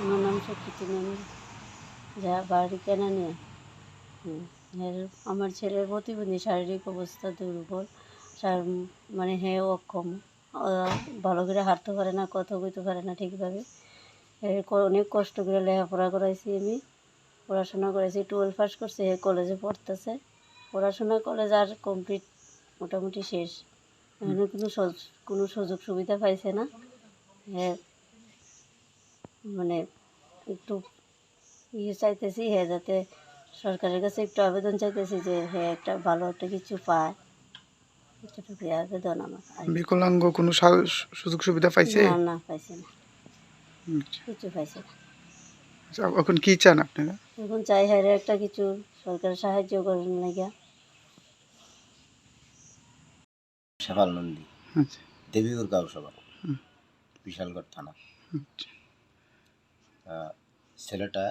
আমার নাম সুকৃতি নন্দী যা বাড়ি কেনা নিয়ে। আমার ছেলের প্রতিবন্ধী শারীরিক অবস্থা দুর্বল মানে হে অক্ষম। ভালো করে হাঁটতে পারে না, কথা কইতে পারে না ঠিকভাবে। অনেক কষ্ট করে লেখাপড়া করাইছি আমি। পড়াশোনা করেছি টুয়েলভ পাস করছে কলেজে পড়তেছে। পড়াশোনা কলেজ আর কমপ্লিট মোটামুটি শেষ। এখানে কোনো সজ- কোনো সুযোগ সুবিধা পাইছে না। হ্যাঁ মানে একটু ইয়ে চাইতেছি হ্যাঁ যাতে সরকারের কাছে একটু আবেদন চাইতেছি যে হ্যাঁ একটা ভালো একটা কিছু পায়। আবেদন আমার। আর বিকলাঙ্গ কোনো সা- সুযোগ সুবিধা পাইছে? না না পাইছে না। আচ্ছা। কিছু পাইছে না। আচ্ছা, এখন কি চান আপনারা? এখন চাই হ্যাঁ একটা কিছু সরকারের সাহায্য করেন লাগিয়া শেফাল নন্দী আচ্ছা। দেবীগুর গাঁও সভা বিশালগড় থানা। আচ্ছা। ছেলেটা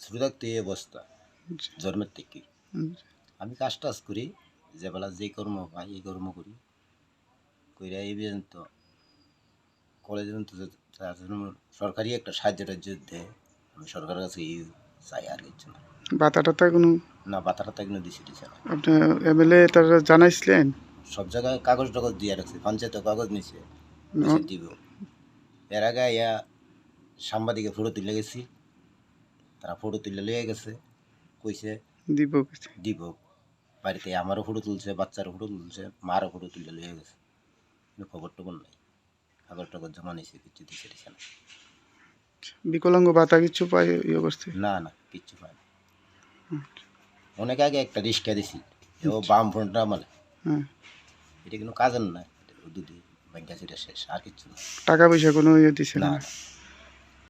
শুরু থাকতে এই অবস্থা আচ্ছা, জন্মের থেকে। আচ্ছা। আমি কাজ টাজ করি যে বেলা যে কর্ম পাই এই কর্ম করি। কইরা এই পর্যন্ত কলেজ পর্যন্ত সরকারি একটা সাহায্য টাহায্য দেয় আমি সরকারের কাছে এই চাই আর কিছু না। বাতা টাতা কোনো না বাতাটা তাই দিছে দিছে না। আপনার এমএলএ তারা জানাইছিলেন? সব জায়গায় কাগজ টাগজ দিয়ে রাখছে পঞ্চায়েতে কাগজ নিছে। দিব এর আগে ইয়া সাংবাদিকে ফটো তুলে গেছি। তারা ফটো তুলে লিয়ে গেছে। কইছে কিছু। দিব বাড়িতে আমারও ফটো তুলছে বাচ্চারও ফটো তুলছে মারও ফটো তুলে লিয়ে গেছে। কিন্তু খবর টবর নাই। কাগজ টাগজ জমা নিছে কিছু দিছে দিছে না। বিকলাঙ্গ ভাতা কিছু পায় এই অবস্থায়? না না কিচ্ছু না। অনেক আগে একটা রিক্সা দিছি ও বাম ফোনটা মানে। হ্যাঁ। এটা কোনো কাজের না দুধে ব্যাংকা সেটা শেষ আর কিছু না। টাকা পয়সা কোনো ইয়ে দিছে না।